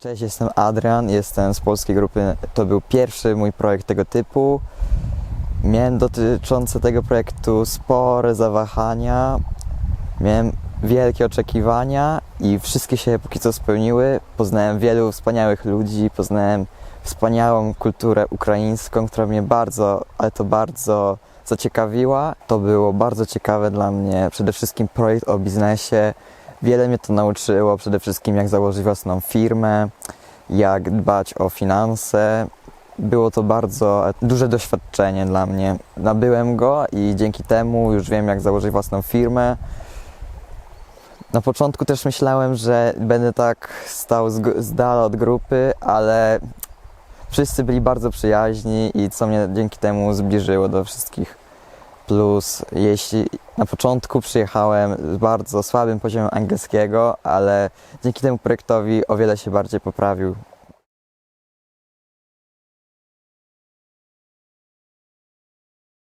Cześć, jestem Adrian, jestem z polskiej grupy. To był pierwszy mój projekt tego typu. Miałem dotyczące tego projektu spore zawahania. Miałem wielkie oczekiwania i wszystkie się póki co spełniły. Poznałem wielu wspaniałych ludzi, poznałem wspaniałą kulturę ukraińską, która mnie bardzo, ale to bardzo zaciekawiła. To było bardzo ciekawe dla mnie. Przede wszystkim projekt o biznesie. Wiele mnie to nauczyło, przede wszystkim jak założyć własną firmę, jak dbać o finanse. Było to bardzo duże doświadczenie dla mnie. Nabyłem go i dzięki temu już wiem, jak założyć własną firmę. Na początku też myślałem, że będę tak stał z, z dala od grupy, ale wszyscy byli bardzo przyjaźni i co mnie dzięki temu zbliżyło do wszystkich. Plus, jeśli na początku przyjechałem z bardzo słabym poziomem angielskiego, ale dzięki temu projektowi o wiele się bardziej poprawił